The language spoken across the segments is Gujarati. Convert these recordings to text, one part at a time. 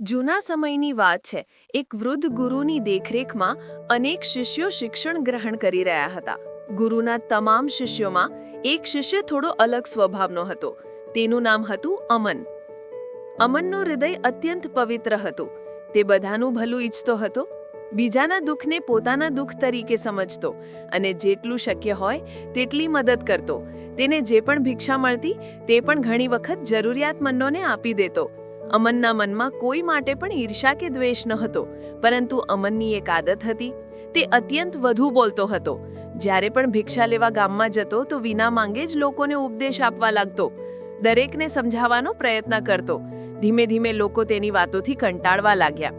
જૂના સમયની વાત છે. એક વૃદ્ધ ગુરુની દેખરેખમાં અનેક શિષ્યો શિક્ષણ ગ્રહણ કરી રહ્યા હતા. ગુરુના તમામ શિષ્યોમાં એક શિષ્ય થોડો અલગ સ્વભાવનો હતો. તેનું નામ હતું અમન. અમનનું હૃદય અત્યંત પવિત્ર હતું. તે બધાનું ભલું ઈચ્છતો હતો. બીજાના દુઃખને પોતાના દુઃખ તરીકે સમજતો અને જેટલું શક્ય હોય તેટલી મદદ કરતો. તેને જે પણ ભિક્ષા મળતી તે પણ ઘણી વખત જરૂરિયાતમંદોને આપી દેતો. અમનના મનમાં કોઈ માટે પણ ઈર્ષા કે દ્વેષ ન હતો, પરંતુ અમનની એક આદત હતી. તે અત્યંત વધુ બોલતો હતો. જ્યારે પણ ભિક્ષા લેવા ગામમાં જતો, તો વિના માંગે જ લોકોને ઉપદેશ આપવા લાગતો. દરેકને સમજાવવાનો પ્રયત્ન કરતો. ધીમે ધીમે લોકો તેની વાતોથી કંટાળવા લાગ્યા.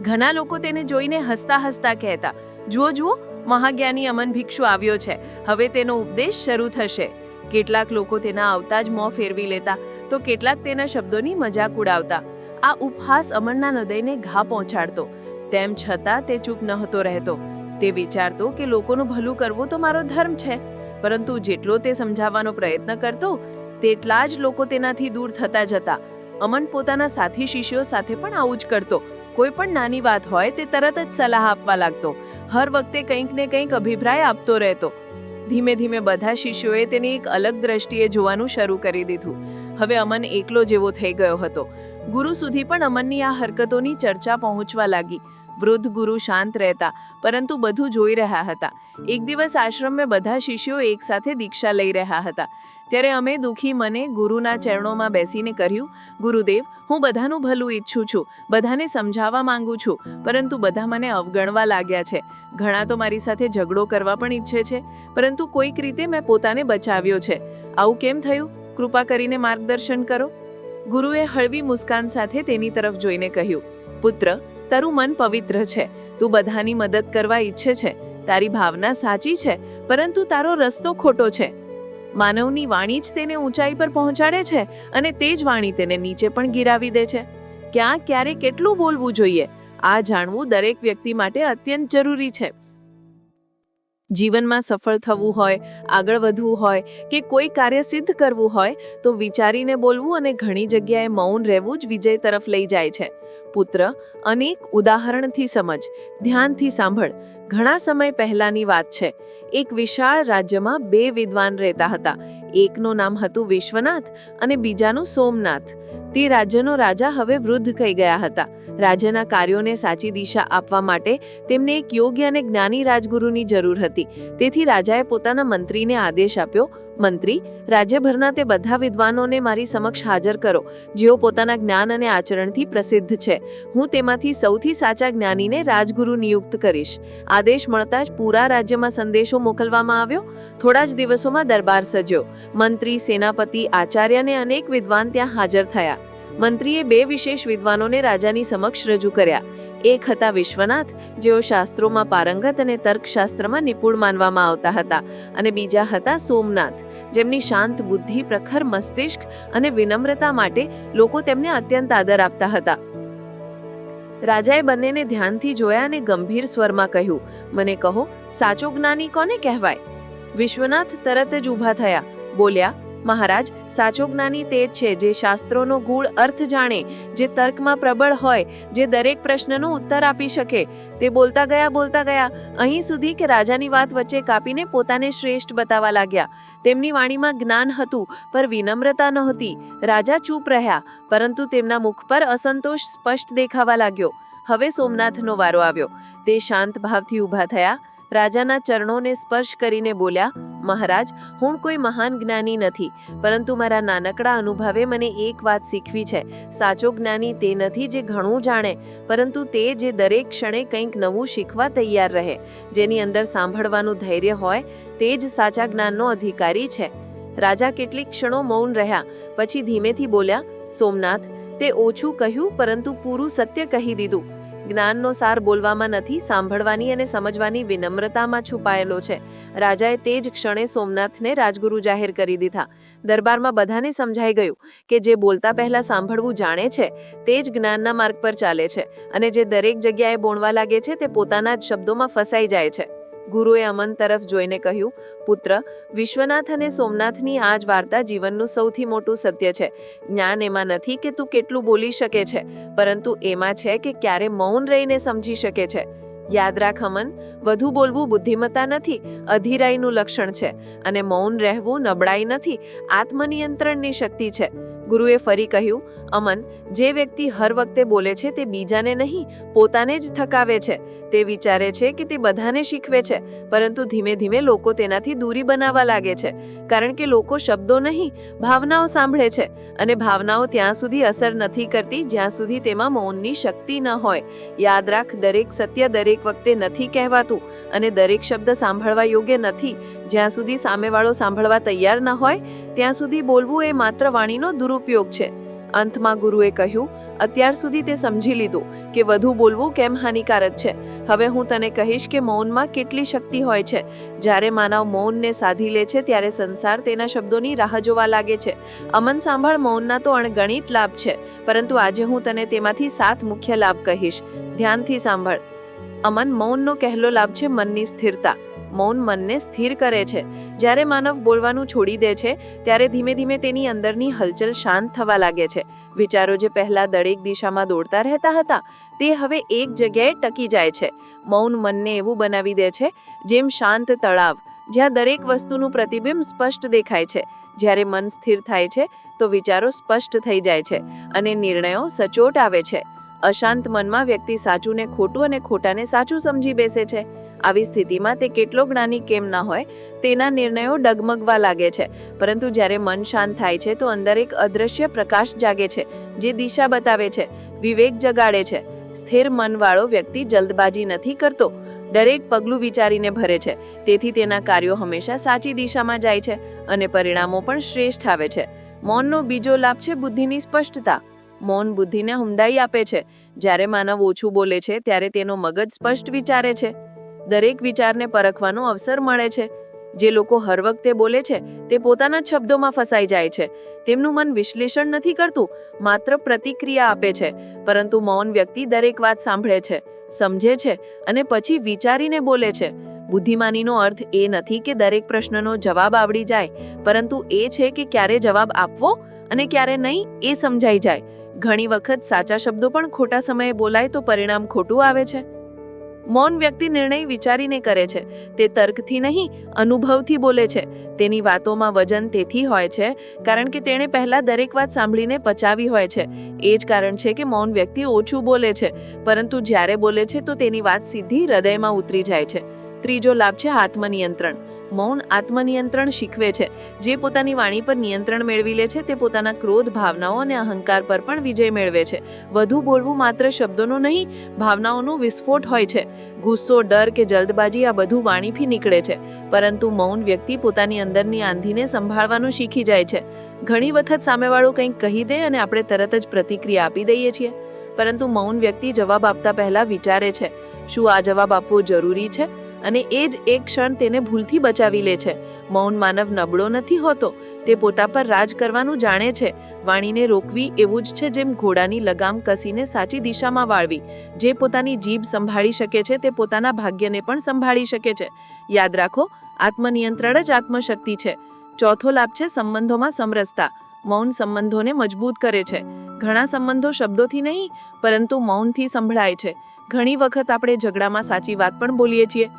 ઘણા લોકો તેને જોઈને હસતા હસતા કહેતા, જુઓ જુઓ, મહાજ્ઞાની અમન ભિક્ષુ આવ્યો છે. હવે તેનો ઉપદેશ શરૂ થશે. કેટલાક લોકો તેના આવતા જ મોં ફેરવી લેતા, તો કેટલાક તેના શબ્દોની મજાક ઉડાવતા. આ ઉપહાસ અમરના હૃદયને ઘા પહોંચાડતો. તેમ છતાં તે ચૂપ નહોતો રહેતો. તે વિચારતો કે લોકોનું ભલું કરવું તો મારો ધર્મ છે, પરંતુ જેટલો તે સમજાવવાનો પ્રયત્ન કરતો, તેટલા જ લોકો તેનાથી દૂર થતા જતા. અમન પોતાના સાથી શિષ્યો સાથે પણ આવું જ કરતો. કોઈ પણ નાની વાત હોય તે તરત જ સલાહ આપવા લાગતો. હર વખતે કંઈક ને કંઈક અભિપ્રાય આપતો રહેતો. ધીમે ધીમે બધા શિષ્યોએ તેને એક અલગ દ્રષ્ટિએ જોવાનું શરૂ કરી દીધું. હવે અમન એકલો જેવો થઈ ગયો હતો. ગુરુ સુધી પણ અમનની આ હરકતોની ચર્ચા પહોંચવા લાગી. વૃદ્ધ ગુરુ શાંત રહેતા, પરંતુ બધું જોઈ રહ્યા હતા. એક દિવસ આશ્રમમાં બધા શિષ્યો એકસાથે દીક્ષા લઈ રહ્યા હતા. ત્યારે અમે દુઃખી મને ગુરુના ચરણોમાં બેસીને કહ્યું ગુરુદેવ, હું બધાનું ભલું ઈચ્છું છું, બધાને સમજાવવા માંગુ છું, પરંતુ બધા મને અવગણવા લાગ્યા છે. ઘણા તો મારી સાથે ઝઘડો કરવા પણ ઈચ્છે છે, પરંતુ કોઈક રીતે મેં પોતાને બચાવ્યો છે. આવું કેમ થયું? કૃપા કરીને માર્ગદર્શન કરો. ગુરુએ હળવી મુસ્કાન સાથે તેની તરફ જોઈને કહ્યું, પુત્ર, તારું મન પવિત્ર છે. તું બધાની મદદ કરવા ઈચ્છે છે. તારી ભાવના સાચી છે, પરંતુ તારો રસ્તો ખોટો છે. માનવની વાણી જ તેને ઊંચાઈ પર પહોંચાડે છે અને તે જ વાણી તેને નીચે પણ ગિરાવી દે છે. ક્યાં ક્યારે કેટલું બોલવું જોઈએ? આ જાણવું દરેક વ્યક્તિ માટે અત્યંત જરૂરી છે. જીવનમાં સફળ થવું હોય, આગળ વધવું હોય કે કોઈ કાર્ય સિદ્ધ કરવું હોય તો વિચારીને બોલવું અને ઘણી જગ્યાએ મૌન રહેવું જ વિજય તરફ લઈ જાય છે. પુત્ર, અનેક ઉદાહરણથી સમજ, ધ્યાનથી સાંભળ ઘણા સમય પહેલાની વાત છે. એક વિશાળ રાજ્યમાં બે વિદ્વાન રહેતા હતા. એકનું નામ હતું વિશ્વનાથ અને બીજાનું સોમનાથ. તે રાજ્યનો રાજા હવે વૃદ્ધ થઈ ગયા હતા. રાજ્યના કાર્યોને સાચી દિશા આપવા માટે તેમને એક યોગ્ય અને જ્ઞાની રાજગુરુની જરૂર હતી. તેથી રાજાએ પોતાના મંત્રીને આદેશ આપ્યો, મંત્રી, રાજ્યભરના તે બધા વિદ્વાનોને મારી સમક્ષ હાજર કરો, જેઓ પોતાના જ્ઞાન અને આચરણથી પ્રસિદ્ધ છે. હું તેમાંથી સૌથી સાચા જ્ઞાનીને રાજગુરુ નિયુક્ત કરીશ. આદેશ મળતા જ પૂરા રાજ્યમાં સંદેશો મોકલવામાં આવ્યો. થોડા જ દિવસોમાં દરબાર સજ્યો. મંત્રી, સેનાપતિ, આચાર્ય અને અનેક વિદ્વાન ત્યાં હાજર થયા. મંત્રીએ બે વિશેષ વિદ્વાનોને રાજાની સમક્ષ રજૂ કર્યા. એક હતા વિશ્વનાથ, જેઓ શાસ્ત્રોમાં પારંગત અને તર્કશાસ્ત્રમાં નિપુણ માનવામાં આવતા હતા, અને બીજા હતા સોમનાથ, જેમની શાંત બુદ્ધિ, પ્રખર મસ્તિષ્ક અને વિનમ્રતા માટે લોકો તેમને અત્યંત આદર આપતા હતા. રાજાએ બંનેને ધ્યાનથી જોયા અને ગંભીર સ્વરમાં કહ્યું, મને કહો, સાચો જ્ઞાની કોને કહેવાય? વિશ્વનાથ તરત જ ઊભા થયા, બોલ્યા મહારાજ, સાચો જ્ઞાની તે છે જે શાસ્ત્રોનો ગૂઢ અર્થ જાણે, જે તર્કમાં પ્રબળ હોય, જે દરેક પ્રશ્નનો ઉત્તર આપી શકે. તે બોલતા ગયા બોલતા ગયા, અહીં સુધી કે રાજાની વાત વચ્ચે કાપીને પોતાને શ્રેષ્ઠ બતાવવા લાગ્યા. તેમની વાણીમાં જ્ઞાન હતું, પર વિનમ્રતા નહોતી. રાજા ચૂપ રહ્યા, પરંતુ તેમના મુખ પર અસંતોષ સ્પષ્ટ દેખાવા લાગ્યો. હવે સોમનાથનો વારો આવ્યો. તે શાંત ભાવથી ઊભા થયા રાજાના ચરણોને સ્પર્શ કરીને બોલ્યા, મહારાજ, હું કોઈ મહાન જ્ઞાની નથી, પરંતુ મારા નાનકડા અનુભવે મને એક વાત શીખવી છે. સાચો જ્ઞાની તે નથી જે ઘણું જાણે, પરંતુ તે જે દરેક ક્ષણે કંઈક નવું શીખવા તૈયાર રહે, જેની અંદર સાંભળવાનું ધૈર્ય હોય, તે જ સાચા જ્ઞાનનો અધિકારી છે. રાજા કેટલીક ક્ષણો મૌન રહ્યા, પછી ધીમેથી બોલ્યા, સોમનાથ, તે ઓછું કહ્યું, પરંતુ પૂરું સત્ય કહી દીધું. જ્ઞાનનો સાર બોલવામાં નથી, સાંભળવાની અને સમજવાની વિનમ્રતામાં છુપાયેલો છે. રાજાએ તે જ ક્ષણે સોમનાથને રાજગુરુ જાહેર કરી દીધા. દરબારમાં બધાને સમજાઈ ગયું કે જે બોલતા પહેલા સાંભળવું જાણે છે, તે જ જ્ઞાનના માર્ગ પર ચાલે છે અને જે દરેક જગ્યાએ બોણવા લાગે છે, તે પોતાના જ શબ્દોમાં ફસાઈ જાય છે. ગુરુએ અમન તરફ જોઈને કહ્યું, પુત્ર, વિશ્વનાથ અને સોમનાથની આ જ વાર્તા જીવનનું સૌથી મોટું સત્ય છે. જ્ઞાન એમાં નથી કે તું કેટલું બોલી શકે છે, પરંતુ એમાં છે કે ક્યારે મૌન રહીને સમજી શકે છે. યાદ રાખ અમન, વધુ બોલવું બુદ્ધિમત્તા નથી, અધીરાઈનું લક્ષણ છે અને મૌન રહેવું નબળાઈ નથી, આત્મનિયંત્રણની શક્તિ છે. ગુરુએ ફરી કહ્યું, અમન, જે વ્યક્તિ હર વખતે બોલે છે તે બીજાને નહીં, પોતાને જ થકાવે છે. તે વિચારે છે કે તે બધાને શીખવે છે, પરંતુ ધીમે ધીમે લોકો તેનાથી દૂરી બનાવવા લાગે છે. કારણ કે લોકો શબ્દો નહીં, ભાવનાઓ સાંભળે છે અને ભાવનાઓ ત્યાં સુધી અસર નથી કરતી જ્યાં સુધી તેમાં મૌનની શક્તિ ન હોય. યાદ રાખ, દરેક સત્ય દરેક વખતે નથી કહેવાતું અને દરેક શબ્દ સાંભળવા યોગ્ય નથી. જ્યાં સુધી સામેવાળો સાંભળવા તૈયાર ન હોય, ત્યાં સુધી બોલવું એ માત્ર વાણીનો દુરુપયોગ છે. અંતમાં ગુરુએ કહ્યું, અત્યાર સુધી તે સમજી લીધું કે વધુ બોલવું કેમ હાનિકારક છે. હવે હું તને કહીશ કે મૌનમાં કેટલી શક્તિ હોય છે. જ્યારે માનવ મૌનને સાધી લે છે, ત્યારે સંસાર તેના શબ્દોની રાહ જોવા લાગે છે. અમન સાંભળ, મૌનના તો અણગણિત લાભ છે, પરંતુ આજે હું તને તેમાંથી સાત મુખ્ય લાભ કહીશ. ધ્યાનથી સાંભળ. અમન, મૌનનો કહેલો લાભ છે મનની સ્થિરતા. મૌન મનને સ્થિર કરે છે. જ્યારે માનવ બોલવાનું છોડી દે છે, ત્યારે ધીમે ધીમે તેની અંદરની હલચલ શાંત થવા લાગે છે. વિચારો જે પહેલા દરેક દિશામાં દોડતા રહેતા હતા, તે હવે એક જગ્યાએ ટકી જાય છે. મૌન મનને એવું બનાવી દે છે, જેમ શાંત તળાવ, જ્યાં દરેક વસ્તુનું પ્રતિબિંબ સ્પષ્ટ દેખાય છે. જ્યારે મન સ્થિર થાય છે, તો વિચારો સ્પષ્ટ થઈ જાય છે અને નિર્ણયો સચોટ આવે છે. અશાંત મનમાં વ્યક્તિ સાચું ને ખોટું અને ખોટાને સાચું સમજી બેસે છે. આવી સ્થિતિમાં તે કેટલો જ્ઞાની કેમ ના હોય તેના નિર્ણયો ડગમગવા લાગે છે. પરંતુ જ્યારે મન શાંત થાય છે તો અંદર એક અદ્રશ્ય પ્રકાશ જાગે છે, જે દિશા બતાવે છે, વિવેક જગાડે છે. સ્થિર મનવાળો વ્યક્તિ જલ્દબાજી નથી કરતો, દરેક પગલું વિચારીને ભરે છે. તેથી તેના કાર્યો હંમેશા સાચી દિશામાં જાય છે અને પરિણામો પણ શ્રેષ્ઠ આવે છે. મૌનનો બીજો લાભ છે બુદ્ધિની સ્પષ્ટતા. મૌન બુદ્ધિને હુંડાઈ આપે છે. જ્યારે માનવ ઓછું બોલે છે, ત્યારે તેનો મગજ સ્પષ્ટ વિચારે છે. દરેક વિચારને પરખવાનો અવસર મળે છે. જે લોકો હર વખતે બોલે છે, તે પોતાના શબ્દોમાં ફસાઈ જાય છે. તેમનું મન વિશ્લેષણ નથી કરતું, માત્ર પ્રતિક્રિયા આપે છે. પરંતુ મૌન વ્યક્તિ દરેક વાત સાંભળે છે, સમજે છે અને પછી વિચારીને બોલે છે. બુદ્ધિમાનીનો અર્થ એ નથી કે દરેક પ્રશ્નનો જવાબ આવડી જાય, પરંતુ એ છે કે ક્યારે જવાબ આપવો અને ક્યારે નહીં એ સમજાઈ જાય. ઘણી વખત સાચા શબ્દો પણ ખોટા સમયે બોલાય તો પરિણામ ખોટું આવે છે. મૌન વ્યક્તિ નિર્ણય વિચારીને કરે છે. તે તર્કથી નહીં, અનુભવથી બોલે છે. તેની વાતોમાં વજન તેથી હોય છે, કારણ કે તેણે પહેલા દરેક વાત સાંભળીને પચાવી હોય છે. એ જ કારણ છે કે મૌન વ્યક્તિ ઓછું બોલે છે, પરંતુ જ્યારે બોલે છે તો તેની વાત સીધી હૃદયમાં ઉતરી જાય છે. ત્રીજો લાભ છે આત્મનિયંત્રણ. મૌન આત્મનિયંત્રણ શીખવે છે. જે પોતાની વાણી પર નિયંત્રણ મેળવી લે છે, તે પોતાના ક્રોધ, ભાવનાઓ અને અહંકાર પર પણ વિજય મેળવે છે. વધુ બોલવું માત્ર શબ્દોનો નહીં, ભાવનાઓનો વિસ્ફોટ હોય છે. ગુસ્સો, ડર કે જલ્દબાજી આ બધું વાણીથી નીકળે છે. પરંતુ મૌન વ્યક્તિ પોતાની અંદરની આંધીને સંભાળવાનું શીખી જાય છે. ઘણી વખત સામેવાળો કંઈક કહી દે અને આપણે તરત જ પ્રતિક્રિયા આપી દઈએ છીએ. પરંતુ મૌન વ્યક્તિ જવાબ આપતા પહેલા વિચારે છે, શું આ જવાબ આપવો જરૂરી છે? અને એ જ એક ક્ષણ તેને ભૂલથી બચાવી લે છે. મૌન માનવ નબળો નથી હોતો. તે પોતા પર રાજ કરવાનું જાણે છે. વાણીને રોકવી એવું જ છે જેમ ઘોડાની લગામ કસીને સાચી દિશામાં વાળવી. જે પોતાની જીભ સંભાળી શકે છે તે પોતાના ભાગ્યને પણ સંભાળી શકે છે. યાદ રાખો, આત્મનિયંત્રણ જ આત્મશક્તિ છે. ચોથો લાભ છે સંબંધોમાં સમરસતા. મૌન સંબંધોને મજબૂત કરે છે. ઘણા સંબંધો શબ્દોથી નહીં, પરંતુ મૌનથી સંભળાય છે. ઘણી વખત આપણે ઝઘડામાં સાચી વાત પણ બોલીએ છીએ.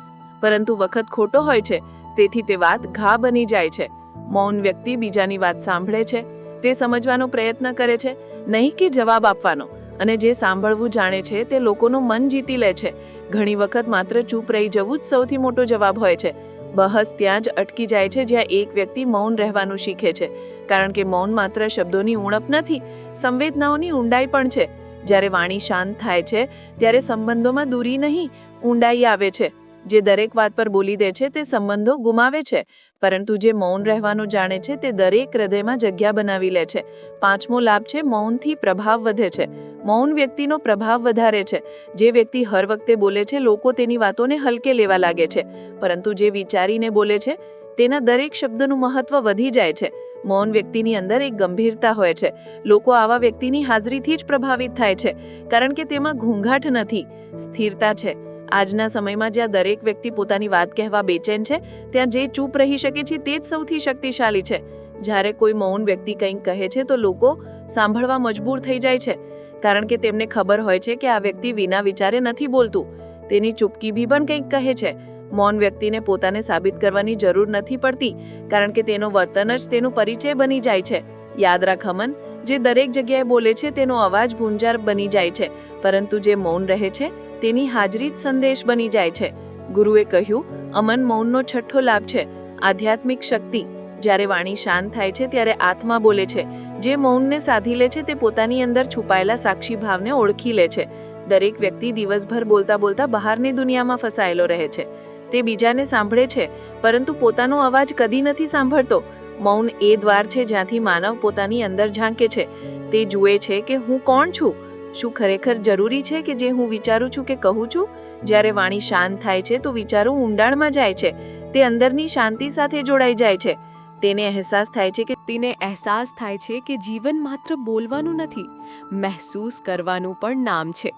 પરંતુ વખત ખોટો હોય છે, તેથી તે વાત ઘા બની જાય છે. મૌન વ્યક્તિ બીજાની વાત સાંભળે છે, તે સમજવાનો પ્રયત્ન કરે છે, નહીં કે જવાબ આપવાનો. અને જે સાંભળવું જાણે છે, તે લોકોનું મન જીતી લે છે. ઘણી વખત માત્ર ચૂપ રહી જવું જ સૌથી મોટો જવાબ હોય છે. બહસ ત્યાં જ અટકી જાય છે, જ્યાં એક વ્યક્તિ મૌન રહેવાનું શીખે છે. કારણ કે મૌન માત્ર શબ્દોની ઉણપ નથી, સંવેદનાઓની ઊંડાઈ પણ છે. જ્યારે વાણી શાંત થાય છે, ત્યારે સંબંધોમાં દૂરી નહીં, ઊંડાઈ આવે છે. જે દરેક વાત પર બોલી દે છે, તે સંબંધો ગુમાવે છે. પરંતુ જે મૌન રહેવાનું જાણે છે, તે દરેક હૃદયમાં જગ્યા બનાવી લે છે. પાંચમો લાભ છે, મૌનથી પ્રભાવ વધે છે. મૌન વ્યક્તિનો પ્રભાવ વધારે છે. જે વ્યક્તિ હર વખતે બોલે છે, લોકો તેની વાતોને હલકે લેવા લાગે છે. પરંતુ જે વિચારીને બોલે છે, તેના દરેક શબ્દનું મહત્વ વધી જાય છે. મૌન વ્યક્તિની અંદર એક ગંભીરતા હોય છે. લોકો આવા વ્યક્તિની હાજરીથી જ પ્રભાવિત થાય છે. કારણ કે તેમાં ઘૂંઘાટ નથી. સ્થિરતા છે. આજના સમયમાં જ્યાં દરેક વ્યક્તિ પોતાની વાત કહેવા બેચેન છે, ત્યાં જે ચૂપ રહી શકે છે તે જ સૌથી શક્તિશાળી છે. જ્યારે કોઈ મૌન વ્યક્તિ કંઈક કહે છે તો લોકો સાંભળવા મજબૂર થઈ જાય છે. કારણ કે તેમને ખબર હોય છે કે આ વ્યક્તિ વિના વિચારે નથી બોલતું. તેની ચૂપકી ભી પણ કંઈક કહે છે. મૌન વ્યક્તિને પોતાને સાબિત કરવાની જરૂર નથી પડતી, કારણ કે તેનો વર્તન જ તેનું પરિચય બની જાય છે. યાદ રાખ અમન, જે દરેક જગ્યાએ બોલે છે તેનો અવાજ ગુંજાર બની જાય છે, પરંતુ જે મૌન રહે છે તેની હાજરી જ સંદેશ બની જાય છે. ગુરુએ કહ્યું, અમન મૌનનો છઠ્ઠો લાભ છે. આધ્યાત્મિક શક્તિ. જ્યારે વાણી શાંત થાય છે, ત્યારે આત્મા બોલે છે. જે મૌનને સાધી લે છે, તે પોતાની અંદર છુપાયેલા સાક્ષી ભાવને ઓળખી લે છે. દરેક વ્યક્તિ દિવસભર બોલતા બોલતા બહારની દુનિયામાં ફસાયેલો રહે છે. તે બીજાને સાંભળે છે, પરંતુ પોતાનો અવાજ કદી નથી સાંભળતો. મૌન એ દ્વાર છે, જ્યાંથી માનવ પોતાની અંદર ઝાંકે છે. તે જુએ છે કે હું કોણ છું? શું ખરેખર જરૂરી છે કે જે હું વિચારું છું કે કહું છું? જ્યારે વાણી શાંત થાય છે તો વિચારો ઊંડાણમાં જાય છે. તે અંદરની શાંતિ સાથે જોડાઈ જાય છે. તેને અહેસાસ થાય છે કે તેને અહેસાસ થાય છે કે જીવન માત્ર બોલવાનું નથી, મહેસૂસ કરવાનું પણ નામ છે.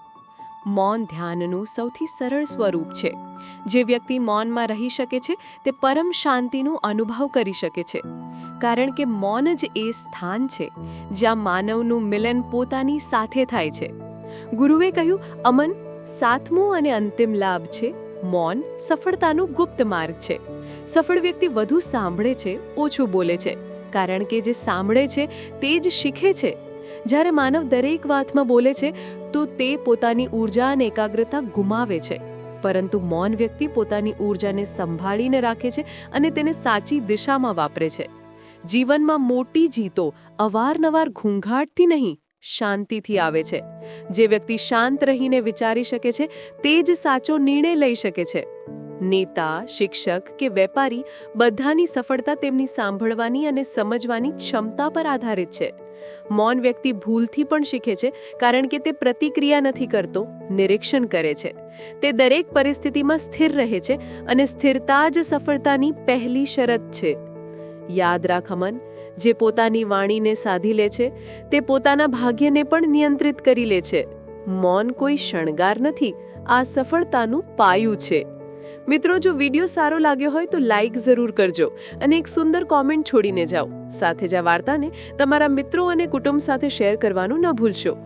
મૌન ધ્યાનનું સૌથી સરળ સ્વરૂપ છે. જે વ્યક્તિ મૌનમાં રહી શકે છે, તે પરમ શાંતિનું અનુભવ કરી શકે છે. કારણ કે મૌન જ એ સ્થાન છે જ્યાં માનવનું મિલન પોતાની સાથે થાય છે. ગુરુએ કહ્યું, અમન, સાતમો અને અંતિમ લાભ છે. મૌન સફળતાનો ગુપ્ત માર્ગ છે. સફળ વ્યક્તિ વધુ સાંભળે છે, ઓછું બોલે છે. કારણ કે જે સાંભળે છે, તે જ શીખે છે. જ્યારે માનવ દરેક વાતમાં બોલે છે, તો તે પોતાની ઊર્જા અને એકાગ્રતા ગુમાવે છે. પરંતુ મૌન વ્યક્તિ પોતાની ઊર્જાને સંભાળીને રાખે છે અને તેને સાચી દિશામાં વાપરે છે. જીવનમાં મોટી જીતો અવારનવાર ઘૂંઘાટથી નહીં, શાંતિથી આવે છે. જે વ્યક્તિ શાંત રહીને વિચારી શકે છે, તે જ સાચો નિર્ણય લઈ શકે છે. નેતા, શિક્ષક કે વેપારી બધાની સફળતા તેમની સાંભળવાની અને સમજવાની ક્ષમતા પર આધારિત છે. મૌન વ્યક્તિ ભૂલથી પણ શીખે છે, કારણ કે તે પ્રતિક્રિયા નથી કરતો, નિરીક્ષણ કરે છે. તે દરેક પરિસ્થિતિમાં સ્થિર રહે છે અને સ્થિરતા જ સફળતાની પહેલી શરત છે. યાદ રાખ અમન, જે પોતાની વાણીને સાધી લે છે, તે પોતાના ભાગ્યને પણ નિયંત્રિત કરી લે છે. મૌન કોઈ શણગાર નથી, આ સફળતાનું પાયું છે. મિત્રો, જો વીડિયો સારો લાગ્યો હોય તો લાઈક જરૂર કરજો અને એક સુંદર કોમેન્ટ છોડીને જાઓ. સાથે જ આ વાર્તાને તમારા મિત્રો અને કુટુંબ સાથે શેર કરવાનું ન ભૂલશો.